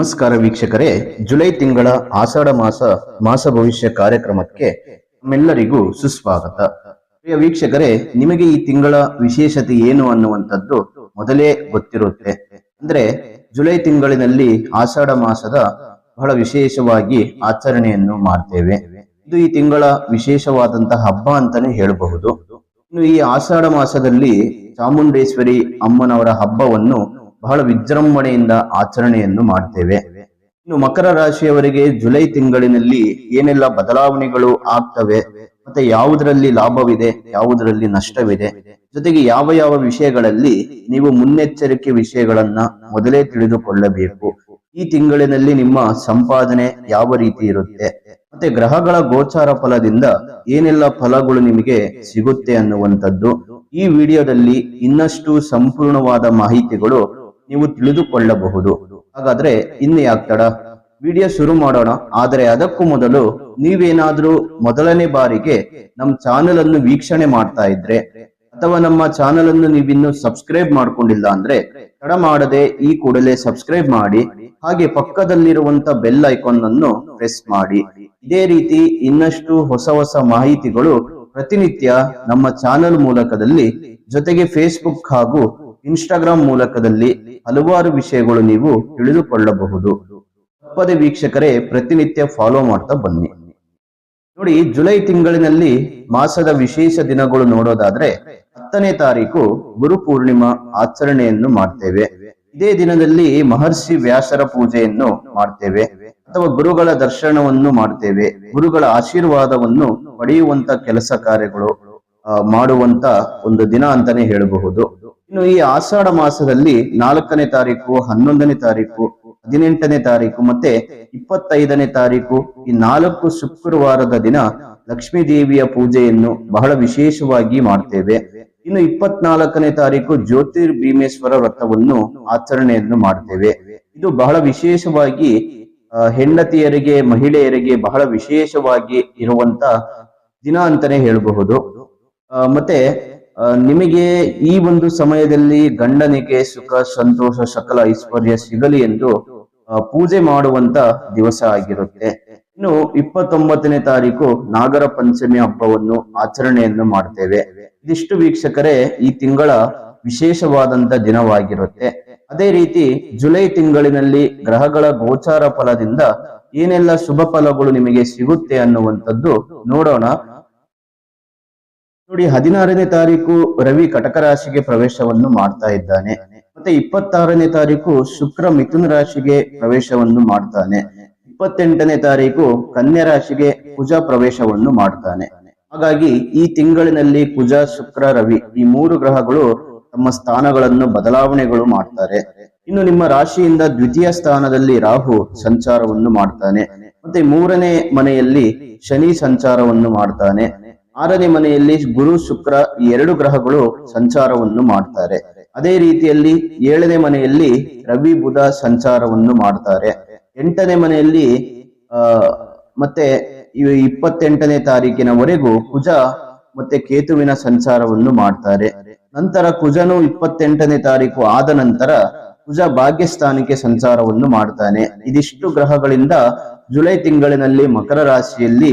ನಮಸ್ಕಾರ ವೀಕ್ಷಕರೇ. ಜುಲೈ ತಿಂಗಳ ಆಷಾಢ ಮಾಸ ಮಾಸ ಭವಿಷ್ಯ ಕಾರ್ಯಕ್ರಮಕ್ಕೆ ನಮ್ಮೆಲ್ಲರಿಗೂ ಸುಸ್ವಾಗತ. ಪ್ರಿಯ ವೀಕ್ಷಕರೇ, ನಿಮಗೆ ಈ ತಿಂಗಳ ವಿಶೇಷತೆ ಏನು ಅನ್ನುವಂಥದ್ದು ಮೊದಲೇ ಗೊತ್ತಿರುತ್ತೆ. ಅಂದ್ರೆ, ಜುಲೈ ತಿಂಗಳಿನಲ್ಲಿ ಆಷಾಢ ಮಾಸದ ಬಹಳ ವಿಶೇಷವಾಗಿ ಆಚರಣೆಯನ್ನು ಮಾಡ್ತೇವೆ. ಇದು ಈ ತಿಂಗಳ ವಿಶೇಷವಾದಂತಹ ಹಬ್ಬ ಅಂತಾನೆ ಹೇಳಬಹುದು. ಇನ್ನು ಈ ಆಷಾಢ ಮಾಸದಲ್ಲಿ ಚಾಮುಂಡೇಶ್ವರಿ ಅಮ್ಮನವರ ಹಬ್ಬವನ್ನು ಬಹಳ ವಿಜೃಂಭಣೆಯಿಂದ ಆಚರಣೆಯನ್ನು ಮಾಡ್ತೇವೆ. ಇನ್ನು ಮಕರ ರಾಶಿಯವರಿಗೆ ಜುಲೈ ತಿಂಗಳಿನಲ್ಲಿ ಏನೆಲ್ಲ ಬದಲಾವಣೆಗಳು ಆಗ್ತವೆ, ಮತ್ತೆ ಯಾವುದರಲ್ಲಿ ಲಾಭವಿದೆ, ಯಾವುದರಲ್ಲಿ ನಷ್ಟವಿದೆ, ಜೊತೆಗೆ ಯಾವ ಯಾವ ವಿಷಯಗಳಲ್ಲಿ ನೀವು ಮುನ್ನೆಚ್ಚರಿಕೆ ವಿಷಯಗಳನ್ನ ಮೊದಲೇ ತಿಳಿದುಕೊಳ್ಳಬೇಕು. ಈ ತಿಂಗಳಿನಲ್ಲಿ ನಿಮ್ಮ ಸಂಪಾದನೆ ಯಾವ ರೀತಿ ಇರುತ್ತೆ, ಮತ್ತೆ ಗ್ರಹಗಳ ಗೋಚಾರ ಫಲದಿಂದ ಏನೆಲ್ಲ ಫಲಗಳು ನಿಮಗೆ ಸಿಗುತ್ತೆ ಅನ್ನುವಂಥದ್ದು. ಈ ವಿಡಿಯೋದಲ್ಲಿ ಇನ್ನಷ್ಟು ಸಂಪೂರ್ಣವಾದ ಮಾಹಿತಿಗಳು ನೀವು ತಿಳಿದುಕೊಳ್ಳಬಹುದು. ಹಾಗಾದ್ರೆ ಇನ್ನು ಯಾಕ್ತಡ ವಿಡಿಯೋ ಶುರು ಮಾಡೋಣ. ಆದರೆ ಅದಕ್ಕೂ ಮೊದಲು ನೀವೇನಾದ್ರೂ ಮೊದಲನೇ ಬಾರಿಗೆ ನಮ್ಮ ಚಾನೆಲ್ ಅನ್ನು ವೀಕ್ಷಣೆ ಮಾಡ್ತಾ ಇದ್ರೆ, ಅಥವಾ ನಮ್ಮ ಚಾನೆಲ್ ಅನ್ನು ನೀವಿನ್ನು ಸಬ್ಸ್ಕ್ರೈಬ್ ಮಾಡ್ಕೊಂಡಿಲ್ಲ ಅಂದ್ರೆ, ತಡ ಮಾಡದೆ ಈ ಕೂಡಲೇ ಸಬ್ಸ್ಕ್ರೈಬ್ ಮಾಡಿ, ಹಾಗೆ ಪಕ್ಕದಲ್ಲಿರುವಂತ ಬೆಲ್ ಐಕಾನ್ ಅನ್ನು ಪ್ರೆಸ್ ಮಾಡಿ. ಇದೇ ರೀತಿ ಇನ್ನಷ್ಟು ಹೊಸ ಹೊಸ ಮಾಹಿತಿಗಳು ಪ್ರತಿನಿತ್ಯ ನಮ್ಮ ಚಾನೆಲ್ ಮೂಲಕದಲ್ಲಿ ಜೊತೆಗೆ ಫೇಸ್ಬುಕ್ ಹಾಗೂ ಇನ್ಸ್ಟಾಗ್ರಾಮ್ ಮೂಲಕದಲ್ಲಿ ಹಲವಾರು ವಿಷಯಗಳು ನೀವು ತಿಳಿದುಕೊಳ್ಳಬಹುದು. ತಪ್ಪದೆ ವೀಕ್ಷಕರೇ, ಪ್ರತಿನಿತ್ಯ ಫಾಲೋ ಮಾಡ್ತಾ ಬನ್ನಿ. ನೋಡಿ, ಜುಲೈ ತಿಂಗಳಿನಲ್ಲಿ ಮಾಸದ ವಿಶೇಷ ದಿನಗಳು ನೋಡೋದಾದ್ರೆ ಹತ್ತನೇ ತಾರೀಕು ಗುರು ಪೂರ್ಣಿಮಾ ಆಚರಣೆಯನ್ನು ಮಾಡ್ತೇವೆ. ಇದೇ ದಿನದಲ್ಲಿ ಮಹರ್ಷಿ ವ್ಯಾಸರ ಪೂಜೆಯನ್ನು ಮಾಡ್ತೇವೆ. ಅಥವಾ ಗುರುಗಳ ದರ್ಶನವನ್ನು ಮಾಡ್ತೇವೆ. ಗುರುಗಳ ಆಶೀರ್ವಾದವನ್ನು ಪಡೆಯುವಂತ ಕೆಲಸ ಕಾರ್ಯಗಳು ಮಾಡುವಂತ ಒಂದು ದಿನ ಅಂತಾನೆ ಹೇಳಬಹುದು. ಇನ್ನು ಈ ಆಷಾಢ ಮಾಸದಲ್ಲಿ ನಾಲ್ಕನೇ ತಾರೀಕು, ಹನ್ನೊಂದನೇ ತಾರೀಕು, ಹದಿನೆಂಟನೇ ತಾರೀಕು ಮತ್ತೆ ಇಪ್ಪತ್ತೈದನೇ ತಾರೀಕು ಈ ನಾಲ್ಕು ಶುಕ್ರವಾರದ ದಿನ ಲಕ್ಷ್ಮೀ ದೇವಿಯ ಪೂಜೆಯನ್ನು ಬಹಳ ವಿಶೇಷವಾಗಿ ಮಾಡ್ತೇವೆ. ಇನ್ನು ಇಪ್ಪತ್ನಾಲ್ಕನೇ ತಾರೀಕು ಜ್ಯೋತಿರ್ ಭೀಮೇಶ್ವರ ವ್ರತವನ್ನು ಆಚರಣೆಯನ್ನು ಮಾಡ್ತೇವೆ. ಇದು ಬಹಳ ವಿಶೇಷವಾಗಿ ಹೆಂಡತಿಯರಿಗೆ, ಮಹಿಳೆಯರಿಗೆ ಬಹಳ ವಿಶೇಷವಾಗಿ ಇರುವಂತ ದಿನ ಅಂತಾನೆ ಹೇಳಬಹುದು. ಮತ್ತೆ ನಿಮಗೆ ಈ ಒಂದು ಸಮಯದಲ್ಲಿ ಗಂಡನಿಗೆ ಸುಖ, ಸಂತೋಷ, ಸಕಲ ಐಶ್ವರ್ಯ ಸಿಗಲಿ ಎಂದು ಪೂಜೆ ಮಾಡುವಂತ ದಿವಸ ಆಗಿರುತ್ತೆ. ಇನ್ನು ಇಪ್ಪತ್ತೊಂಬತ್ತನೇ ತಾರೀಕು ನಾಗರ ಪಂಚಮಿ ಹಬ್ಬವನ್ನು ಆಚರಣೆಯನ್ನು ಮಾಡ್ತೇವೆ. ಇದಿಷ್ಟು ವೀಕ್ಷಕರೇ, ಈ ತಿಂಗಳ ವಿಶೇಷವಾದಂತ ದಿನವಾಗಿರುತ್ತೆ. ಅದೇ ರೀತಿ ಜುಲೈ ತಿಂಗಳಿನಲ್ಲಿ ಗ್ರಹಗಳ ಗೋಚಾರ ಫಲದಿಂದ ಏನೆಲ್ಲ ಶುಭ ಫಲಗಳು ನಿಮಗೆ ಸಿಗುತ್ತೆ ಅನ್ನುವಂಥದ್ದು ನೋಡೋಣ. ನೋಡಿ, ಹದಿನಾರನೇ ತಾರೀಕು ರವಿ ಕಟಕ ರಾಶಿಗೆ ಪ್ರವೇಶವನ್ನು ಮಾಡ್ತಾ ಇದ್ದಾನೆ. ಮತ್ತೆ ಇಪ್ಪತ್ತಾರನೇ ತಾರೀಕು ಶುಕ್ರ ಮಿಥುನ ರಾಶಿಗೆ ಪ್ರವೇಶವನ್ನು ಮಾಡ್ತಾನೆ. ಇಪ್ಪತ್ತೆಂಟನೇ ತಾರೀಕು ಕನ್ಯಾ ರಾಶಿಗೆ ಪೂಜಾ ಪ್ರವೇಶವನ್ನು ಮಾಡ್ತಾನೆ. ಹಾಗಾಗಿ ಈ ತಿಂಗಳಿನಲ್ಲಿ ಪೂಜಾ, ಶುಕ್ರ, ರವಿ ಈ ಮೂರು ಗ್ರಹಗಳು ತಮ್ಮ ಸ್ಥಾನಗಳನ್ನು, ಬದಲಾವಣೆಗಳು ಮಾಡ್ತಾರೆ. ಇನ್ನು ನಿಮ್ಮ ರಾಶಿಯಿಂದ ದ್ವಿತೀಯ ಸ್ಥಾನದಲ್ಲಿ ರಾಹು ಸಂಚಾರವನ್ನು ಮಾಡ್ತಾನೆ. ಮತ್ತೆ ಮೂರನೇ ಮನೆಯಲ್ಲಿ ಶನಿ ಸಂಚಾರವನ್ನು ಮಾಡ್ತಾನೆ. ಆರನೇ ಮನೆಯಲ್ಲಿ ಗುರು, ಶುಕ್ರ ಎರಡು ಗ್ರಹಗಳು ಸಂಚಾರವನ್ನು ಮಾಡ್ತಾರೆ. ಅದೇ ರೀತಿಯಲ್ಲಿ ಏಳನೇ ಮನೆಯಲ್ಲಿ ರವಿ, ಬುಧ ಸಂಚಾರವನ್ನು ಮಾಡ್ತಾರೆ. ಎಂಟನೇ ಮನೆಯಲ್ಲಿ ಮತ್ತೆ ಇಪ್ಪತ್ತೆಂಟನೇ ತಾರೀಕಿನವರೆಗೂ ಕುಜ ಮತ್ತೆ ಕೇತುವಿನ ಸಂಚಾರವನ್ನು ಮಾಡ್ತಾರೆ. ನಂತರ ಕುಜನು ಇಪ್ಪತ್ತೆಂಟನೇ ತಾರೀಕು ಆದ ನಂತರ ಕುಜ ಭಾಗ್ಯಸ್ಥಾನಕ್ಕೆ ಸಂಚಾರವನ್ನು ಮಾಡ್ತಾನೆ. ಇದಿಷ್ಟು ಗ್ರಹಗಳಿಂದ ಜುಲೈ ತಿಂಗಳಿನಲ್ಲಿ ಮಕರ ರಾಶಿಯಲ್ಲಿ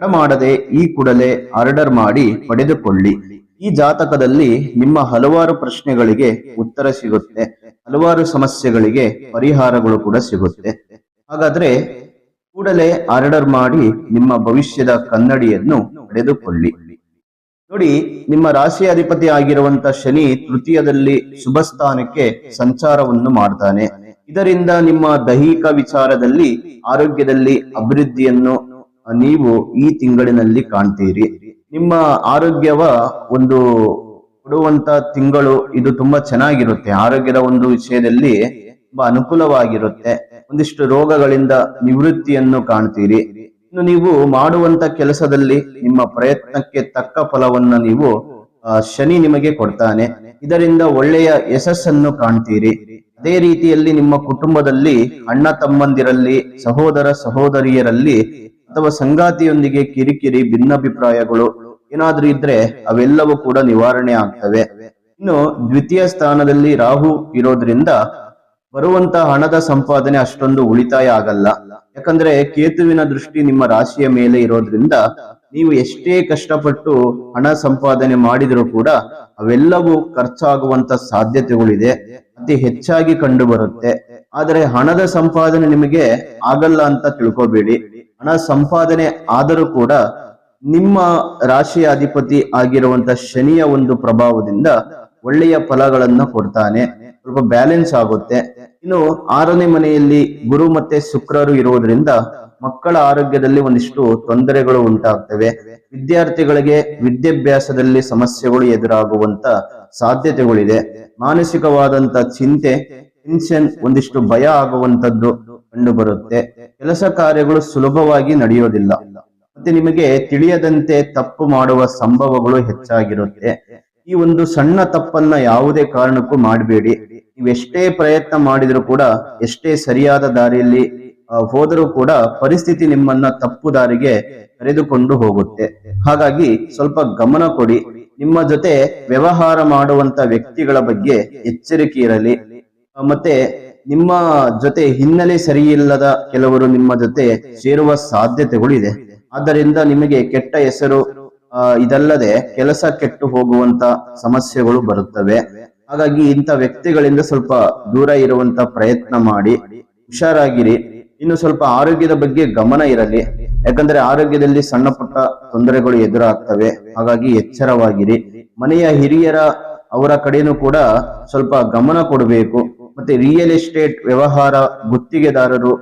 ಮಾಡದೆ ಈ ಕೂಡಲೇ ಆರ್ಡರ್ ಮಾಡಿ ಪಡೆದುಕೊಳ್ಳಿ. ಈ ಜಾತಕದಲ್ಲಿ ನಿಮ್ಮ ಹಲವಾರು ಪ್ರಶ್ನೆಗಳಿಗೆ ಉತ್ತರ ಸಿಗುತ್ತೆ. ಹಲವಾರು ಸಮಸ್ಯೆಗಳಿಗೆ ಪರಿಹಾರಗಳು ಕೂಡ ಸಿಗುತ್ತೆ. ಹಾಗಾದ್ರೆ ಕೂಡಲೇ ಆರ್ಡರ್ ಮಾಡಿ ನಿಮ್ಮ ಭವಿಷ್ಯದ ಕನ್ನಡಿಯನ್ನು ಪಡೆದುಕೊಳ್ಳಿ. ನೋಡಿ, ನಿಮ್ಮ ರಾಶಿ ಅಧಿಪತಿ ಆಗಿರುವಂತ ಶನಿ ತೃತೀಯದಲ್ಲಿ ಶುಭ ಸ್ಥಾನಕ್ಕೆ ಸಂಚಾರವನ್ನು ಮಾಡ್ತಾನೆ. ಇದರಿಂದ ನಿಮ್ಮ ದೈಹಿಕ ವಿಚಾರದಲ್ಲಿ, ಆರೋಗ್ಯದಲ್ಲಿ ಅಭಿವೃದ್ಧಿಯನ್ನು ನೀವು ಈ ತಿಂಗಳಿನಲ್ಲಿ ಕಾಣ್ತೀರಿ. ನಿಮ್ಮ ಆರೋಗ್ಯವ ಒಂದು ಕೊಡುವಂತ ತಿಂಗಳು, ಇದು ತುಂಬಾ ಚೆನ್ನಾಗಿರುತ್ತೆ. ಆರೋಗ್ಯದ ಒಂದು ವಿಷಯದಲ್ಲಿ ತುಂಬಾ ಅನುಕೂಲವಾಗಿರುತ್ತೆ. ಒಂದಿಷ್ಟು ರೋಗಗಳಿಂದ ನಿವೃತ್ತಿಯನ್ನು ಕಾಣ್ತೀರಿ. ಇನ್ನು ನೀವು ಮಾಡುವಂತ ಕೆಲಸದಲ್ಲಿ ನಿಮ್ಮ ಪ್ರಯತ್ನಕ್ಕೆ ತಕ್ಕ ಫಲವನ್ನ ನೀವು ಶನಿ ನಿಮಗೆ ಕೊಡ್ತಾನೆ. ಇದರಿಂದ ಒಳ್ಳೆಯ ಯಶಸ್ಸನ್ನು ಕಾಣ್ತೀರಿ. ಅದೇ ರೀತಿಯಲ್ಲಿ ನಿಮ್ಮ ಕುಟುಂಬದಲ್ಲಿ ಅಣ್ಣ ತಮ್ಮಂದಿರಲ್ಲಿ, ಸಹೋದರ ಸಹೋದರಿಯರಲ್ಲಿ ಅಥವಾ ಸಂಗಾತಿಯೊಂದಿಗೆ ಕಿರಿಕಿರಿ, ಭಿನ್ನಾಭಿಪ್ರಾಯಗಳು ಏನಾದ್ರೂ ಇದ್ರೆ ಅವೆಲ್ಲವೂ ಕೂಡ ನಿವಾರಣೆ ಆಗ್ತವೆ. ಇನ್ನು ದ್ವಿತೀಯ ಸ್ಥಾನದಲ್ಲಿ ರಾಹು ಇರೋದ್ರಿಂದ ಬರುವಂತ ಹಣದ ಸಂಪಾದನೆ ಅಷ್ಟೊಂದು ಉಳಿತಾಯ ಆಗಲ್ಲ. ಯಾಕಂದ್ರೆ ಕೇತುವಿನ ದೃಷ್ಟಿ ನಿಮ್ಮ ರಾಶಿಯ ಮೇಲೆ ಇರೋದ್ರಿಂದ ನೀವು ಎಷ್ಟೇ ಕಷ್ಟಪಟ್ಟು ಹಣ ಸಂಪಾದನೆ ಮಾಡಿದರೂ ಕೂಡ ಅವೆಲ್ಲವೂ ಖರ್ಚಾಗುವಂತ ಸಾಧ್ಯತೆಗಳಿದೆ. ಅತಿ ಹೆಚ್ಚಾಗಿ ಕಂಡು ಬರುತ್ತೆ ಆದರೆ ಹಣದ ಸಂಪಾದನೆ ನಿಮಗೆ ಆಗಲ್ಲ ಅಂತ ತಿಳ್ಕೊಬೇಡಿ. ಹಣ ಸಂಪಾದನೆ ಆದರೂ ಕೂಡ ನಿಮ್ಮ ರಾಶಿಯ ಅಧಿಪತಿ ಆಗಿರುವಂತ ಶನಿಯ ಒಂದು ಪ್ರಭಾವದಿಂದ ಒಳ್ಳೆಯ ಫಲಗಳನ್ನ ಕೊಡ್ತಾನೆ. ಸ್ವಲ್ಪ ಬ್ಯಾಲೆನ್ಸ್ ಆಗುತ್ತೆ. ಇನ್ನು ಆರನೇ ಮನೆಯಲ್ಲಿ ಗುರು ಮತ್ತೆ ಶುಕ್ರರು ಇರುವುದರಿಂದ ಮಕ್ಕಳ ಆರೋಗ್ಯದಲ್ಲಿ ಒಂದಿಷ್ಟು ತೊಂದರೆಗಳು ಉಂಟಾಗ್ತವೆ. ವಿದ್ಯಾರ್ಥಿಗಳಿಗೆ ವಿದ್ಯಾಭ್ಯಾಸದಲ್ಲಿ ಸಮಸ್ಯೆಗಳು ಎದುರಾಗುವಂತ ಸಾಧ್ಯತೆಗಳಿದೆ. ಮಾನಸಿಕವಾದಂತ ಚಿಂತೆ, ಟೆನ್ಷನ್, ಒಂದಿಷ್ಟು ಭಯ ಆಗುವಂತದ್ದು ಕಂಡು ಬರುತ್ತೆ ಕೆಲಸ ಕಾರ್ಯಗಳು ಸುಲಭವಾಗಿ ನಡೆಯೋದಿಲ್ಲ. ಮತ್ತೆ ನಿಮಗೆ ತಿಳಿಯದಂತೆ ತಪ್ಪು ಮಾಡುವ ಸಂಭವಗಳು ಹೆಚ್ಚಾಗಿರುತ್ತೆ. ಈ ಒಂದು ಸಣ್ಣ ತಪ್ಪನ್ನ ಯಾವುದೇ ಕಾರಣಕ್ಕೂ ಮಾಡಬೇಡಿ. ನೀವೆಷ್ಟೇ ಪ್ರಯತ್ನ ಮಾಡಿದ್ರು ಕೂಡ, ಎಷ್ಟೇ ಸರಿಯಾದ ದಾರಿಯಲ್ಲಿ ಹೋದರೂ ಕೂಡ ಪರಿಸ್ಥಿತಿ ನಿಮ್ಮನ್ನ ತಪ್ಪು ದಾರಿಗೆ ಕರೆದುಕೊಂಡು ಹೋಗುತ್ತೆ. ಹಾಗಾಗಿ ಸ್ವಲ್ಪ ಗಮನ ಕೊಡಿ. ನಿಮ್ಮ ಜೊತೆ ವ್ಯವಹಾರ ಮಾಡುವಂತ ವ್ಯಕ್ತಿಗಳ ಬಗ್ಗೆ ಎಚ್ಚರಿಕೆ ಇರಲಿ. ಮತ್ತೆ ನಿಮ್ಮ ಜೊತೆ ಹಿನ್ನೆಲೆ ಸರಿಯಿಲ್ಲದ ಕೆಲವರು ನಿಮ್ಮ ಜೊತೆ ಸೇರುವ ಸಾಧ್ಯತೆಗಳು ಇದೆ ಆದ್ದರಿಂದ ನಿಮಗೆ ಕೆಟ್ಟ ಹೆಸರು ಇದಲ್ಲದೆ ಕೆಲಸ ಕೆಟ್ಟು ಹೋಗುವಂತ ಸಮಸ್ಯೆಗಳು ಬರುತ್ತವೆ. ಹಾಗಾಗಿ ಇಂಥ ವ್ಯಕ್ತಿಗಳಿಂದ ಸ್ವಲ್ಪ ದೂರ ಇರುವಂತ ಪ್ರಯತ್ನ ಮಾಡಿ, ಹುಷಾರಾಗಿರಿ. ಇನ್ನು ಸ್ವಲ್ಪ ಆರೋಗ್ಯದ ಬಗ್ಗೆ ಗಮನ ಇರಲಿ. ಯಾಕಂದ್ರೆ ಆರೋಗ್ಯದಲ್ಲಿ ಸಣ್ಣ ಪುಟ್ಟ ತೊಂದರೆಗಳು ಎದುರಾಗ್ತವೆ. ಹಾಗಾಗಿ ಎಚ್ಚರವಾಗಿರಿ. ಮನೆಯ ಹಿರಿಯರ ಅವರ ಕಡೆಯೂ ಕೂಡ ಸ್ವಲ್ಪ ಗಮನ ಕೊಡಬೇಕು. ಮತ್ತೆ ರಿಯಲ್ ಎಸ್ಟೇಟ್ ವ್ಯವಹಾರ ಗುತ್ತಿಗೆದಾರರು,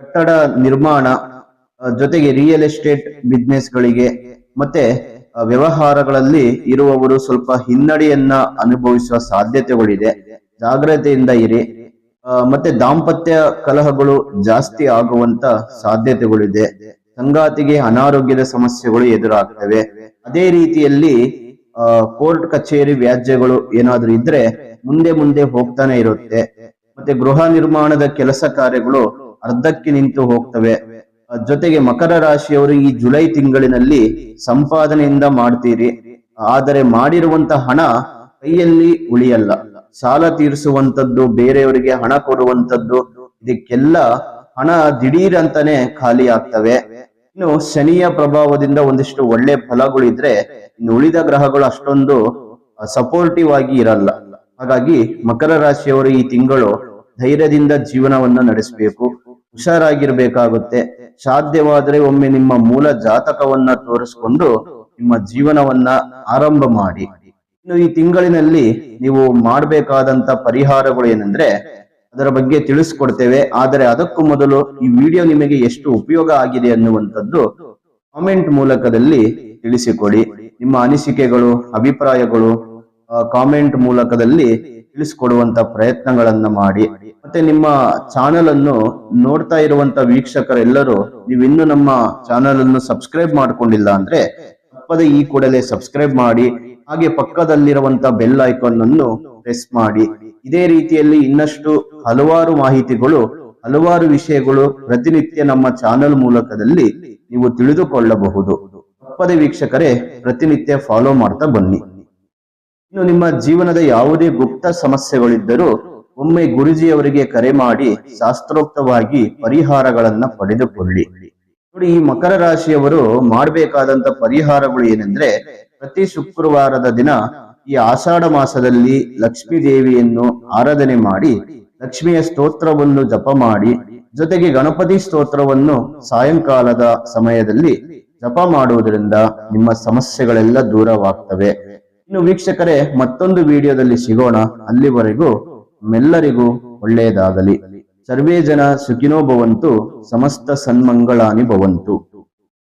ಕಟ್ಟಡ ನಿರ್ಮಾಣ ಜೊತೆಗೆ ರಿಯಲ್ ಎಸ್ಟೇಟ್ ಬಿಸ್ನೆಸ್ ಗಳಿಗೆ ಮತ್ತೆ ವ್ಯವಹಾರಗಳಲ್ಲಿ ಇರುವವರು ಸ್ವಲ್ಪ ಹಿನ್ನಡೆಯನ್ನ ಅನುಭವಿಸುವ ಸಾಧ್ಯತೆಗಳಿದೆ. ಜಾಗ್ರತೆಯಿಂದ ಇರಿ. ಮತ್ತೆ ದಾಂಪತ್ಯ ಕಲಹಗಳು ಜಾಸ್ತಿ ಆಗುವಂತ ಸಾಧ್ಯತೆಗಳಿದೆ. ಸಂಗಾತಿಗೆ ಅನಾರೋಗ್ಯದ ಸಮಸ್ಯೆಗಳು ಎದುರಾಗ್ತವೆ. ಅದೇ ರೀತಿಯಲ್ಲಿ ಕೋರ್ಟ್ ಕಚೇರಿ ವ್ಯಾಜ್ಯಗಳು ಏನಾದ್ರೂ ಇದ್ರೆ ಮುಂದೆ ಮುಂದೆ ಹೋಗ್ತಾನೆ ಇರುತ್ತೆ. ಮತ್ತೆ ಗೃಹ ನಿರ್ಮಾಣದ ಕೆಲಸ ಕಾರ್ಯಗಳು ಅರ್ಧಕ್ಕೆ ನಿಂತು ಹೋಗ್ತವೆ. ಜೊತೆಗೆ ಮಕರ ರಾಶಿಯವರು ಈ ಜುಲೈ ತಿಂಗಳಿನಲ್ಲಿ ಸಂಪಾದನೆಯಿಂದ ಮಾಡ್ತೀರಿ. ಆದರೆ ಮಾಡಿರುವಂತ ಹಣ ಕೈಯಲ್ಲಿ ಉಳಿಯಲ್ಲ. ಸಾಲ ತೀರಿಸುವಂತದ್ದು ಬೇರೆಯವರಿಗೆ ಹಣ ಕೊಡುವಂತದ್ದು ಇದಕ್ಕೆಲ್ಲ ಹಣ ದಿಢೀರ್ ಅಂತಾನೆ ಖಾಲಿ ಆಗ್ತವೆ. ಇನ್ನು ಶನಿಯ ಪ್ರಭಾವದಿಂದ ಒಂದಿಷ್ಟು ಒಳ್ಳೆ ಫಲಗಳಿದ್ರೆ ಇನ್ನು ಉಳಿದ ಗ್ರಹಗಳು ಅಷ್ಟೊಂದು ಸಪೋರ್ಟಿವ್ ಆಗಿ ಇರಲ್ಲ. ಹಾಗಾಗಿ ಮಕರ ರಾಶಿಯವರು ಈ ತಿಂಗಳು ಧೈರ್ಯದಿಂದ ಜೀವನವನ್ನ ನಡೆಸಬೇಕು. ಹುಷಾರಾಗಿರ್ಬೇಕಾಗುತ್ತೆ. ಸಾಧ್ಯವಾದರೆ ಒಮ್ಮೆ ನಿಮ್ಮ ಮೂಲ ಜಾತಕವನ್ನ ತೋರಿಸ್ಕೊಂಡು ನಿಮ್ಮ ಜೀವನವನ್ನ ಆರಂಭ ಮಾಡಿ. ಇನ್ನು ಈ ತಿಂಗಳಿನಲ್ಲಿ ನೀವು ಮಾಡಬೇಕಾದಂತ ಪರಿಹಾರಗಳು ಏನಂದ್ರೆ ಅದರ ಬಗ್ಗೆ ತಿಳಿಸ್ಕೊಡ್ತೇವೆ. ಆದರೆ ಅದಕ್ಕೂ ಮೊದಲು ಈ ವಿಡಿಯೋ ನಿಮಗೆ ಎಷ್ಟು ಉಪಯೋಗ ಆಗಿದೆ ಅನ್ನುವಂಥದ್ದು ಕಾಮೆಂಟ್ ಮೂಲಕದಲ್ಲಿ ತಿಳಿಸಿಕೊಡಿ. ನಿಮ್ಮ ಅನಿಸಿಕೆಗಳು, ಅಭಿಪ್ರಾಯಗಳು ಕಾಮೆಂಟ್ ಮೂಲಕದಲ್ಲಿ ತಿಳಿಸ್ಕೊಡುವಂತ ಪ್ರಯತ್ನಗಳನ್ನ ಮಾಡಿ. ಮತ್ತೆ ನಿಮ್ಮ ಚಾನೆಲ್ ಅನ್ನು ನೋಡ್ತಾ ಇರುವಂತ ವೀಕ್ಷಕರೆಲ್ಲರೂ ನೀವಿನ್ನು ನಮ್ಮ ಚಾನೆಲ್ ಅನ್ನು ಸಬ್ಸ್ಕ್ರೈಬ್ ಮಾಡ್ಕೊಂಡಿಲ್ಲ ಅಂದ್ರೆ ತಪ್ಪದೆ ಈ ಕೂಡಲೇ ಸಬ್ಸ್ಕ್ರೈಬ್ ಮಾಡಿ, ಹಾಗೆ ಪಕ್ಕದಲ್ಲಿರುವಂತ ಬೆಲ್ ಐಕಾನ್ ಅನ್ನು ಪ್ರೆಸ್ ಮಾಡಿ. ಇದೇ ರೀತಿಯಲ್ಲಿ ಇನ್ನಷ್ಟು ಹಲವಾರು ಮಾಹಿತಿಗಳು, ಹಲವಾರು ವಿಷಯಗಳು ಪ್ರತಿನಿತ್ಯ ನಮ್ಮ ಚಾನೆಲ್ ಮೂಲಕದಲ್ಲಿ ನೀವು ತಿಳಿದುಕೊಳ್ಳಬಹುದು. ತಪ್ಪದೆ ವೀಕ್ಷಕರೇ, ಪ್ರತಿನಿತ್ಯ ಫಾಲೋ ಮಾಡ್ತಾ ಬನ್ನಿ. ಇನ್ನು ನಿಮ್ಮ ಜೀವನದ ಯಾವುದೇ ಗುಪ್ತ ಸಮಸ್ಯೆಗಳಿದ್ದರೂ ಒಮ್ಮೆ ಗುರುಜಿಯವರಿಗೆ ಕರೆ ಮಾಡಿ ಶಾಸ್ತ್ರೋಕ್ತವಾಗಿ ಪರಿಹಾರಗಳನ್ನ ಪಡೆದುಕೊಳ್ಳಿ. ನೋಡಿ, ಈ ಮಕರ ರಾಶಿಯವರು ಮಾಡಬೇಕಾದಂತ ಪರಿಹಾರಗಳು ಏನೆಂದ್ರೆ, ಪ್ರತಿ ಶುಕ್ರವಾರದ ದಿನ ಈ ಆಷಾಢ ಮಾಸದಲ್ಲಿ ಲಕ್ಷ್ಮೀ ದೇವಿಯನ್ನು ಆರಾಧನೆ ಮಾಡಿ, ಲಕ್ಷ್ಮಿಯ ಸ್ತೋತ್ರವನ್ನು ಜಪ ಮಾಡಿ, ಜೊತೆಗೆ ಗಣಪತಿ ಸ್ತೋತ್ರವನ್ನು ಸಾಯಂಕಾಲದ ಸಮಯದಲ್ಲಿ ಜಪ ಮಾಡುವುದರಿಂದ ನಿಮ್ಮ ಸಮಸ್ಯೆಗಳೆಲ್ಲ ದೂರವಾಗ್ತವೆ. ಇನ್ನು ವೀಕ್ಷಕರೇ, ಮತ್ತೊಂದು ವಿಡಿಯೋದಲ್ಲಿ ಸಿಗೋಣ. ಅಲ್ಲಿವರೆಗೂ ಮೆಲ್ಲರಿಗೂ ಒಳ್ಳೆಯದಾಗಲಿ. ಸರ್ವೇ ಜನ ಸುಖಿನೋ ಭವಂತು ಸಮಸ್ತ ಸನ್ಮಂಗಳಾನಿ ಭವಂತು.